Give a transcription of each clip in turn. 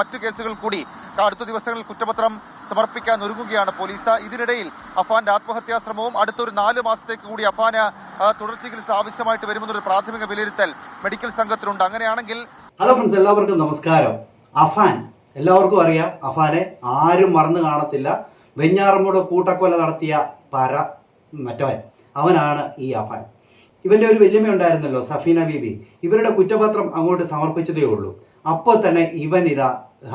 മറ്റു കേസുകൾ കൂടി അടുത്ത ദിവസങ്ങളിൽ കുറ്റപത്രം സമർപ്പിക്കാൻ ഒരുങ്ങുകയാണ് പോലീസ്. ഇതിനിടയിൽ അഫാന്റെ ആത്മഹത്യാ ശ്രമവും അടുത്തൊരു നാല് മാസത്തേക്ക് കൂടി അഫാന് തുടർ ചികിത്സ ആവശ്യമായിട്ട് വരുമെന്നൊരു പ്രാഥമിക വിലയിരുത്തൽ മെഡിക്കൽ സംഘത്തിലുണ്ട്. അങ്ങനെയാണെങ്കിൽ ഹലോ ഫ്രണ്ട്സ് എല്ലാവർക്കും നമസ്കാരം. അഫാൻ എല്ലാവർക്കും അറിയാം അഫാനെ ആരും മറന്നു കാണത്തില്ല. വെഞ്ഞാറമ്മൂട് കൂട്ടക്കൊല നടത്തിയ പര മറ്റവൻ അവനാണ് ഈ അഫാൻ. ഇവന്റെ ഒരു വല്യമ്മ ഉണ്ടായിരുന്നല്ലോ സഫീന ബീബി. ഇവരുടെ കുറ്റപത്രം അങ്ങോട്ട് സമർപ്പിച്ചതേ ഉള്ളൂ. അപ്പോൾ തന്നെ ഇവൻ ഇതാ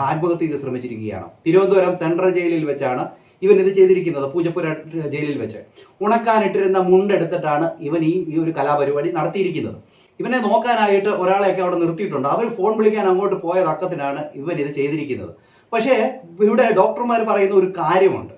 ആത്മഹത്യ ചെയ്ത് ശ്രമിച്ചിരിക്കുകയാണ്. തിരുവനന്തപുരം സെൻട്രൽ ജയിലിൽ വെച്ചാണ് ഇവൻ ഇത് ചെയ്തിരിക്കുന്നത് പൂജപ്പുര ജയിലിൽ വെച്ച്. ഉണക്കാനിട്ടിരുന്ന മുണ്ടെടുത്തിട്ടാണ് ഇവൻ ഈ ഈ ഒരു കലാപരിപാടി നടത്തിയിരിക്കുന്നത്. ഇവനെ നോക്കാനായിട്ട് ഒരാളെയൊക്കെ അവിടെ നിർത്തിയിട്ടുണ്ട്. അവർ ഫോൺ വിളിക്കാൻ അങ്ങോട്ട് പോയ തക്കത്തിനാണ് ഇവൻ ഇത് ചെയ്തിരിക്കുന്നത്. പക്ഷേ ഇവിടെ ഡോക്ടർമാർ പറയുന്ന ഒരു കാര്യമുണ്ട്.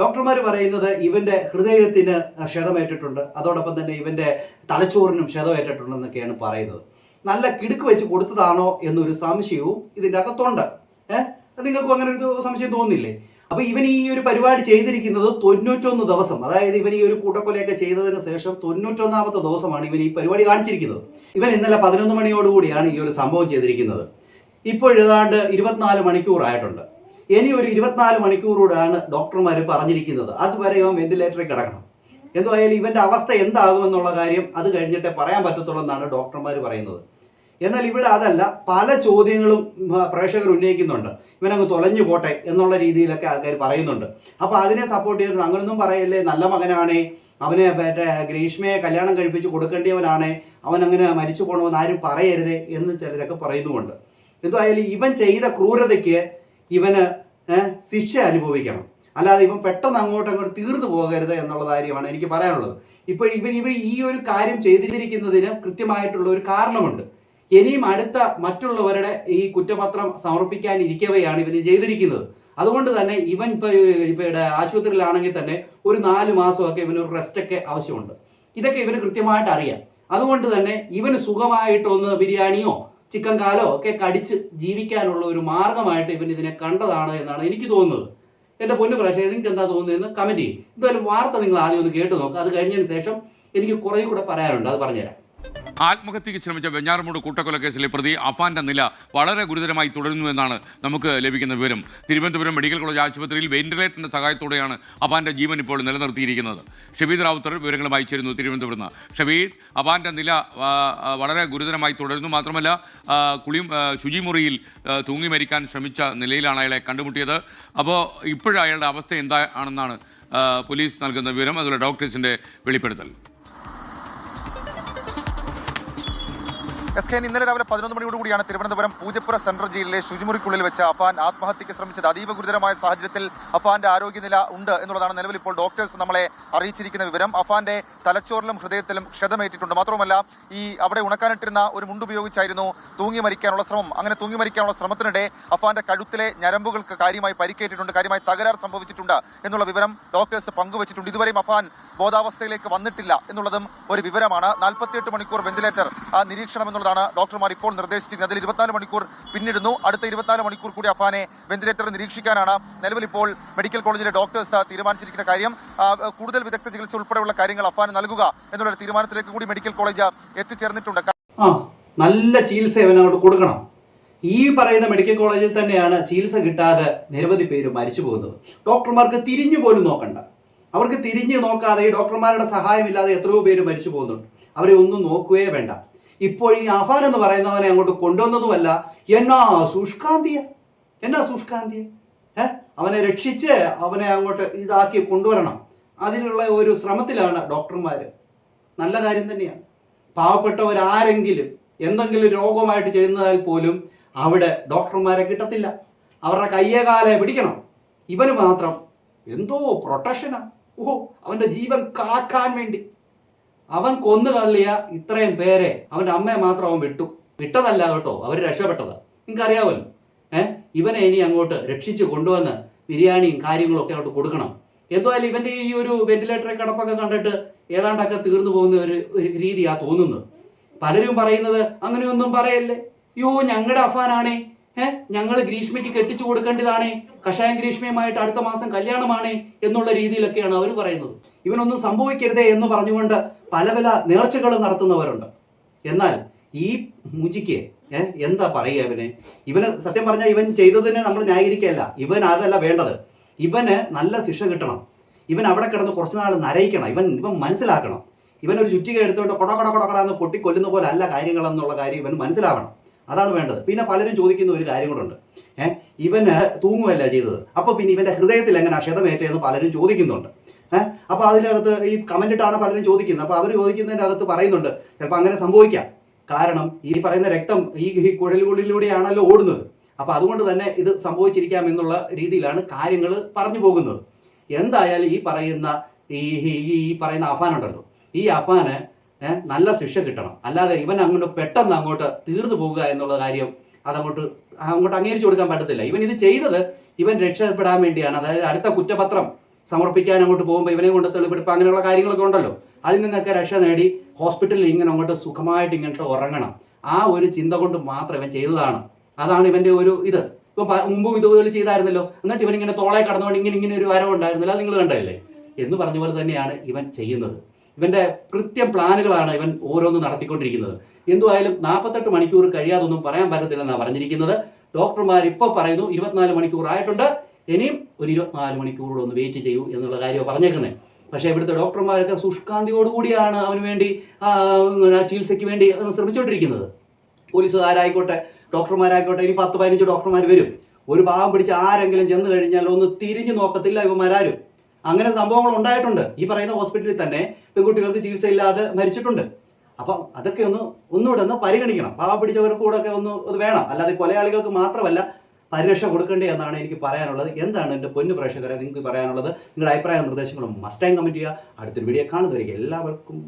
ഡോക്ടർമാർ പറയുന്നത് ഇവന്റെ ഹൃദയത്തിന് ക്ഷതമേറ്റിട്ടുണ്ട് അതോടൊപ്പം തന്നെ ഇവന്റെ തലച്ചോറിനും ക്ഷതമേറ്റിട്ടുണ്ടെന്നൊക്കെയാണ് പറയുന്നത്. നല്ല കിടുക്ക് വെച്ച് കൊടുത്തതാണോ എന്നൊരു സംശയവും ഇതിന്റെ അകത്തുണ്ട് ഏഹ് നിങ്ങൾക്കും അങ്ങനെ ഒരു സംശയം തോന്നില്ലേ? അപ്പൊ ഇവൻ ഈ ഒരു പരിപാടി ചെയ്തിരിക്കുന്നത് തൊണ്ണൂറ്റൊന്ന് ദിവസം. അതായത് ഇവൻ ഈ ഒരു കൂട്ടക്കൊലയൊക്കെ ചെയ്തതിന് ശേഷം തൊണ്ണൂറ്റൊന്നാമത്തെ ദിവസമാണ് ഇവൻ ഈ പരിപാടി കാണിച്ചിരിക്കുന്നത്. ഇവൻ ഇന്നലെ പതിനൊന്ന് മണിയോടുകൂടിയാണ് ഈ ഒരു സംഭവം ചെയ്തിരിക്കുന്നത്. ഇപ്പോൾ ഏതാണ്ട് ഇരുപത്തിനാല് മണിക്കൂറായിട്ടുണ്ട് ഇനി ഒരു ഇരുപത്തിനാല് മണിക്കൂറോടാണ് ഡോക്ടർമാർ പറഞ്ഞിരിക്കുന്നത്. അതുവരെ ഇവൻ വെന്റിലേറ്ററിൽ കിടക്കണം. എന്തുമായാലും ഇവന്റെ അവസ്ഥ എന്താകുമെന്നുള്ള കാര്യം അത് കഴിഞ്ഞിട്ടേ പറയാൻ പറ്റത്തുള്ളൂ എന്നാണ് ഡോക്ടർമാർ പറയുന്നത്. എന്നാൽ ഇവിടെ അതല്ല പല ചോദ്യങ്ങളും പ്രേക്ഷകർ ഉന്നയിക്കുന്നുണ്ട്. ഇവനങ്ങ് തൊലഞ്ഞു പോട്ടെ എന്നുള്ള രീതിയിലൊക്കെ ആൾക്കാർ പറയുന്നുണ്ട്. അപ്പോൾ അതിനെ സപ്പോർട്ട് ചെയ്തിട്ട് അങ്ങനൊന്നും പറയല്ലേ നല്ല മകനാണേ. അവനെ മറ്റേ ഗ്രീഷ്മയെ കല്യാണം കഴിപ്പിച്ച് കൊടുക്കേണ്ടിയവനാണേ. അവൻ അങ്ങനെ മരിച്ചു പോകണമെന്ന് ആരും പറയരുതേ എന്ന് ചിലരൊക്കെ പറയുന്നുമുണ്ട്. എന്തായാലും ഇവൻ ചെയ്ത ക്രൂരതയ്ക്ക് ഇവന് ശിക്ഷ അനുഭവിക്കണം. അല്ലാതെ ഇവൻ പെട്ടെന്ന് അങ്ങോട്ട് അങ്ങോട്ട് തീർന്നു പോകരുത് എന്നുള്ള കാര്യമാണ് എനിക്ക് പറയാനുള്ളത്. ഇപ്പോൾ ഇവൻ ഇവർ ഈ ഒരു കാര്യം ചെയ്തിരിക്കുന്നതിന് കൃത്യമായിട്ടുള്ള ഒരു കാരണമുണ്ട്. ഇനിയും അടുത്ത മറ്റുള്ളവരുടെ ഈ കുറ്റപത്രം സമർപ്പിക്കാനിരിക്കവെയാണ് ഇവർ ചെയ്തിരിക്കുന്നത്. അതുകൊണ്ട് തന്നെ ഇവൻ ഇപ്പൊ ആശുപത്രിയിലാണെങ്കിൽ തന്നെ ഒരു നാല് മാസമൊക്കെ ഇവന് ഒരു റെസ്റ്റ് ഒക്കെ ആവശ്യമുണ്ട്. ഇതൊക്കെ ഇവന് കൃത്യമായിട്ട് അറിയാം. അതുകൊണ്ട് തന്നെ ഇവന് സുഖമായിട്ടൊന്ന് ബിരിയാണിയോ ചിക്കൻ കാലോ ഒക്കെ കടിച്ച് ജീവിക്കാനുള്ള ഒരു മാർഗമായിട്ട് ഇവൻ ഇതിനെ കണ്ടതാണ് എന്നാണ് എനിക്ക് തോന്നുന്നത്. എന്റെ പൊന്നു പ്രേക്ഷകർ നിങ്ങൾക്ക് എന്താ തോന്നുന്നതെന്ന് കമന്റ് ചെയ്യും. എന്തായാലും വാർത്ത നിങ്ങൾ ആദ്യം ഒന്ന് കേട്ട് നോക്കുക അത് കഴിഞ്ഞതിന് ശേഷം എനിക്ക് കുറേ കൂടെ പറയാനുണ്ട്. അത് പറഞ്ഞുതരാം. ആത്മഹത്യക്ക് ശ്രമിച്ച വെഞ്ഞാറമൂട് കൂട്ടക്കൊലക്കേസിലെ പ്രതി അഫാന്റെ നില വളരെ ഗുരുതരമായി തുടരുന്നുവെന്നാണ് നമുക്ക് ലഭിക്കുന്ന വിവരം. തിരുവനന്തപുരം മെഡിക്കൽ കോളേജ് ആശുപത്രിയിൽ വെന്റിലേറ്ററിന്റെ സഹായത്തോടെയാണ് അഫാന്റെ ജീവൻ ഇപ്പോൾ നിലനിർത്തിയിരിക്കുന്നത്. ഷബീദ് റാവുത്തർ വിവരങ്ങളുമായി ചേരുന്നു തിരുവനന്തപുരത്ത് നിന്ന്. ഷബീദ് അഫാന്റെ നില വളരെ ഗുരുതരമായി തുടരുന്നു. മാത്രമല്ല കുളി ശുചിമുറിയിൽ തൂങ്ങി മരിക്കാൻ ശ്രമിച്ച നിലയിലാണ് അയാളെ കണ്ടുമുട്ടിയത്. അപ്പോൾ ഇപ്പോഴും അയാളുടെ അവസ്ഥ എന്താണെന്നാണ് പോലീസ് നൽകുന്ന വിവരം. അതുപോലെ ഡോക്ടേഴ്സിന്റെ വെളിപ്പെടുത്തൽ. എസ് കെ ഇന്നലെ രാവിലെ പതിനൊന്ന് മണിയോട് കൂടിയാണ് തിരുവനന്തപുരം പൂജപ്പുര സെൻട്രൽ ജയിലിലെ ശുചിമുറിക്കുള്ളിൽ വെച്ച് അഫാൻ ആത്മഹത്യക്ക് ശ്രമിച്ചത്. അതീവ ഗുരുതരമായ സാഹചര്യത്തിൽ അഫാന്റെ ആരോഗ്യനില ഉണ്ട് എന്നുള്ളതാണ് നിലവിൽ ഇപ്പോൾ ഡോക്ടേഴ്സ് നമ്മളെ അറിയിച്ചിരിക്കുന്ന വിവരം. അഫാന്റെ തലച്ചോറിലും ഹൃദയത്തിലും ക്ഷതമേറ്റിട്ടുണ്ട്. മാത്രമല്ല ഈ അവിടെ ഉണക്കാനിട്ടിരുന്ന ഒരു മുണ്ടുപയോഗിച്ചായിരുന്നു തൂങ്ങി മരിക്കാനുള്ള ശ്രമം. അങ്ങനെ തൂങ്ങി മരിക്കാനുള്ള ശ്രമത്തിനിടെ അഫാന്റെ കഴുത്തിലെ ഞരമ്പുകൾക്ക് കാര്യമായി പരിക്കേറ്റിട്ടുണ്ട്. കാര്യമായി തകരാർ സംഭവിച്ചിട്ടുണ്ട് എന്നുള്ള വിവരം ഡോക്ടേഴ്സ് പങ്കുവച്ചിട്ടുണ്ട്. ഇതുവരെയും അഫാൻ ബോധാവസ്ഥയിലേക്ക് വന്നിട്ടില്ല എന്നുള്ളതും ഒരു വിവരമാണ്. നാൽപ്പത്തിയെട്ട് മണിക്കൂർ വെന്റിലേറ്റർ നിരീക്ഷണം എന്നുള്ളതാണ് ഡോക്ടർമാർ ഇപ്പോൾ നിർദ്ദേശിച്ചിരിക്കുന്നത്. അതിൽ ഇരുപത്തിനാല് മണിക്കൂർ പിന്നിടുന്നു. അടുത്ത ഇരുപത്തിനാല് മണിക്കൂർ കൂടി അഫാനെ വെന്റിലേറ്റർ നിരീക്ഷിക്കാനാണ് നിലവിൽ ഇപ്പോൾ മെഡിക്കൽ കോളേജിലെ ഡോക്ടേഴ്സ് തീരുമാനിച്ചിരിക്കുന്ന കാര്യം. കൂടുതൽ വിദഗ്ധ ചികിത്സ ഉൾപ്പെടെയുള്ള കാര്യങ്ങൾ അഫാന് നൽകുക എന്നുള്ള തീരുമാനത്തിലേക്ക് കൂടി മെഡിക്കൽ കോളേജ് എത്തിച്ചേർന്നിട്ടുണ്ട്. നല്ല ചികിത്സ കൊടുക്കണം. ഈ പറയുന്ന മെഡിക്കൽ കോളേജിൽ തന്നെയാണ് ചികിത്സ കിട്ടാതെ നിരവധി പേര് മരിച്ചു പോകുന്നത്. ഡോക്ടർമാർക്ക് തിരിഞ്ഞു പോലും നോക്കണ്ട. അവർക്ക് തിരിഞ്ഞു നോക്കാതെ ഈ ഡോക്ടർമാരുടെ സഹായമില്ലാതെ എത്രയോ പേര് മരിച്ചു പോകുന്നുണ്ട്. അവരെ ഒന്നും നോക്കുകയേ വേണ്ട. ഇപ്പോൾ ഈ ആഫാൻ എന്ന് പറയുന്നവനെ അങ്ങോട്ട് കൊണ്ടുവന്നതുമല്ല. എന്നാ ശുഷ്കാന്തിയ എന്നാ ശുഷ്കാന്തിയ ഏ? അവനെ രക്ഷിച്ച് അവനെ അങ്ങോട്ട് ഇതാക്കി കൊണ്ടുവരണം. അതിനുള്ള ഒരു ശ്രമത്തിലാണ് ഡോക്ടർമാർ നല്ല കാര്യം തന്നെയാണ്. പാവപ്പെട്ടവരാരെങ്കിലും എന്തെങ്കിലും രോഗമായിട്ട് ചെയ്യുന്നതാൽ പോലും അവിടെ ഡോക്ടർമാരെ കിട്ടത്തില്ല. അവരുടെ കയ്യേകാലെ പിടിക്കണം. ഇവന് മാത്രം എന്തോ പ്രൊട്ടക്ഷനാണ് ഓഹോ അവന്റെ ജീവൻ കാക്കാൻ വേണ്ടി. അവൻ കൊന്നു തള്ളിയ ഇത്രയും പേരെ അവന്റെ അമ്മയെ മാത്രം അവൻ വിട്ടു. വിട്ടതല്ല കേട്ടോ അവർ രക്ഷപ്പെട്ടത്. നിങ്ങൾക്ക് അറിയാമല്ലോ ഏഹ് ഇവനെ ഇനി അങ്ങോട്ട് രക്ഷിച്ച് കൊണ്ടുവന്ന് ബിരിയാണിയും കാര്യങ്ങളും ഒക്കെ അങ്ങോട്ട് കൊടുക്കണം. എന്തായാലും ഇവന്റെ ഈ ഒരു വെന്റിലേറ്ററെ കിടപ്പൊക്കെ കണ്ടിട്ട് ഏതാണ്ടൊക്കെ തീർന്നു പോകുന്ന ഒരു ഒരു രീതിയാ തോന്നുന്നത്. പലരും പറയുന്നത് അങ്ങനെയൊന്നും പറയല്ലേ? യോ ഞങ്ങളുടെ അഫാനാണേ. ഏഹ് ഞങ്ങൾ ഗ്രീഷ്മയ്ക്ക് കെട്ടിച്ചു കൊടുക്കേണ്ടതാണേ. കഷായം ഗ്രീഷ്മയുമായിട്ട് അടുത്ത മാസം കല്യാണമാണേ എന്നുള്ള രീതിയിലൊക്കെയാണ് അവർ പറയുന്നത്. ഇവനൊന്നും സംഭവിക്കരുതേ എന്ന് പറഞ്ഞുകൊണ്ട് പല പല നേർച്ചകളും നടത്തുന്നവരുണ്ട്. എന്നാൽ ഈ മുജിക്ക് ഏഹ് എന്താ പറയുക ഇവനെ? ഇവന് സത്യം പറഞ്ഞാൽ ഇവൻ ചെയ്തതിന് നമ്മൾ ന്യായീകരിക്കുകയല്ല. ഇവൻ അതല്ല വേണ്ടത്. ഇവന് നല്ല ശിക്ഷ കിട്ടണം. ഇവൻ അവിടെ കിടന്ന് കുറച്ച് നാൾ നരയിക്കണം. ഇവൻ ഇവൻ മനസ്സിലാക്കണം. ഇവൻ ഒരു ചുറ്റിക കൊട കൊട കൊട എന്ന് പൊട്ടിക്കൊല്ലുന്ന പോലെ അല്ല കാര്യങ്ങളെന്നുള്ള കാര്യം ഇവൻ മനസ്സിലാവണം. അതാണ് വേണ്ടത്. പിന്നെ പലരും ചോദിക്കുന്ന ഒരു കാര്യം കൂടെ ഏഹ് ഇവന് തൂങ്ങുമല്ല ചെയ്തത്. അപ്പോൾ പിന്നെ ഇവന്റെ ഹൃദയത്തിൽ എങ്ങനെ അക്ഷതമേറ്റെന്ന് പലരും ചോദിക്കുന്നുണ്ട്. അപ്പോൾ അതിനകത്ത് ഈ കമന്റ് ഇട്ടാണ് പലരും ചോദിക്കുന്നത്. അപ്പോൾ അവർ ചോദിക്കുന്നതിന്റെ അകത്ത് പറയുന്നുണ്ട്. ചിലപ്പോൾ അങ്ങനെ സംഭവിക്കാം. കാരണം ഈ പറയുന്ന രക്തം ഈ കുഴലുകളിലൂടെയാണല്ലോ ഓടുന്നത്. അപ്പോൾ അതുകൊണ്ട് തന്നെ ഇത് സംഭവിച്ചിരിക്കാം എന്നുള്ള രീതിയിലാണ് കാര്യങ്ങൾ പറഞ്ഞു പോകുന്നത്. എന്തായാലും ഈ പറയുന്ന ഈ ഈ- പറയുന്ന അഫാൻ ഉണ്ടല്ലോ. ഈ അഫാന് നല്ല ശിക്ഷ കിട്ടണം. അല്ലാതെ ഇവൻ അങ്ങോട്ട് പെട്ടെന്ന് അങ്ങോട്ട് തീർന്നു പോകുക എന്നുള്ള കാര്യം അതങ്ങോട്ട് അങ്ങോട്ട് അംഗീകരിച്ചു കൊടുക്കാൻ പറ്റത്തില്ല. ഇവൻ ഇത് ചെയ്തത് ഇവൻ രക്ഷപ്പെടാൻ വേണ്ടിയാണ്. അതായത് അടുത്ത കുറ്റപത്രം സമർപ്പിക്കാൻ അങ്ങോട്ട് പോകുമ്പോൾ ഇവനെ കൊണ്ട് തെളിവെടുപ്പ് അങ്ങനെയുള്ള കാര്യങ്ങളൊക്കെ ഉണ്ടല്ലോ. അതിൽ നിന്നൊക്കെ രക്ഷ നേടി ഹോസ്പിറ്റലിൽ ഇങ്ങനെ അങ്ങോട്ട് സുഖമായിട്ട് ഇങ്ങോട്ട് ഉറങ്ങണം. ആ ഒരു ചിന്ത കൊണ്ട് മാത്രം ഇവൻ ചെയ്തതാണ്. അതാണ് ഇവന്റെ ഒരു ഇത്. ഇപ്പൊ മുമ്പും ഇതുപോലെ ചെയ്തായിരുന്നല്ലോ. എന്നിട്ട് ഇവൻ ഇങ്ങനെ തോളെ കടന്നുകൊണ്ട് ഇങ്ങനെ ഇങ്ങനെ ഒരു വരവ് ഉണ്ടായിരുന്നില്ല. അത് നിങ്ങൾ കണ്ടല്ലേ എന്ന് പറഞ്ഞ പോലെ തന്നെയാണ് ഇവൻ ചെയ്യുന്നത്. ഇവന്റെ കൃത്യം പ്ലാനുകളാണ് ഇവൻ ഓരോന്ന് നടത്തിക്കൊണ്ടിരിക്കുന്നത്. എന്തുവായാലും നാൽപ്പത്തെട്ട് മണിക്കൂർ കഴിയാതൊന്നും പറയാൻ പറ്റത്തില്ലെന്നാണ് പറഞ്ഞിരിക്കുന്നത്. ഡോക്ടർമാർ ഇപ്പോൾ പറയുന്നു ഇരുപത്തിനാല് മണിക്കൂർ ആയിട്ടുണ്ട്. ഇനിയും ഒരു ഇരുപത്തിനാല് മണിക്കൂർ ഒന്ന് വെയിറ്റ് ചെയ്യൂ എന്നുള്ള കാര്യമാണ് പറഞ്ഞേക്കുന്നത്. പക്ഷേ ഇവിടുത്തെ ഡോക്ടർമാരൊക്കെ ശുഷ്കാന്തിയോടുകൂടിയാണ് അവന് വേണ്ടി ആ, ചികിത്സയ്ക്ക് വേണ്ടി ശ്രമിച്ചുകൊണ്ടിരിക്കുന്നത്. പോലീസുകാരായിക്കോട്ടെ ഡോക്ടർമാരായിക്കോട്ടെ ഇനി പത്ത് പതിനഞ്ച് ഡോക്ടർമാർ വരും. ഒരു പാവം പിടിച്ച് ആരെങ്കിലും ചെന്ന് കഴിഞ്ഞാൽ ഒന്ന് തിരിഞ്ഞു നോക്കത്തില്ല ഇവന്മാരാരും. അങ്ങനെ സംഭവങ്ങൾ ഉണ്ടായിട്ടുണ്ട്. ഈ പറയുന്ന ഹോസ്പിറ്റലിൽ തന്നെ പെൺകുട്ടികൾക്ക് ചികിത്സയില്ലാതെ മരിച്ചിട്ടുണ്ട്. അപ്പം അതൊക്കെ ഒന്ന് ഒന്നുകൂടെ ഒന്ന് പരിഗണിക്കണം. പാവം പിടിച്ചവർക്ക് കൂടെ ഒക്കെ ഒന്ന് ഇത് വേണം. അല്ലാതെ കൊലയാളികൾക്ക് മാത്രമല്ല പരിരക്ഷ കൊടുക്കേണ്ടേ എന്നാണ് എനിക്ക് പറയാനുള്ളത്. എന്താണ് എന്റെ പൊന്നു പ്രേക്ഷകരെ നിങ്ങൾക്ക് പറയാനുള്ളത്? നിങ്ങളുടെ അഭിപ്രായ നിർദ്ദേശങ്ങളും മസ്റ്റ് കമന്റ് ചെയ്യുക. അടുത്തൊരു വീഡിയോ കാണുന്നവരേക്ക് എല്ലാവർക്കും.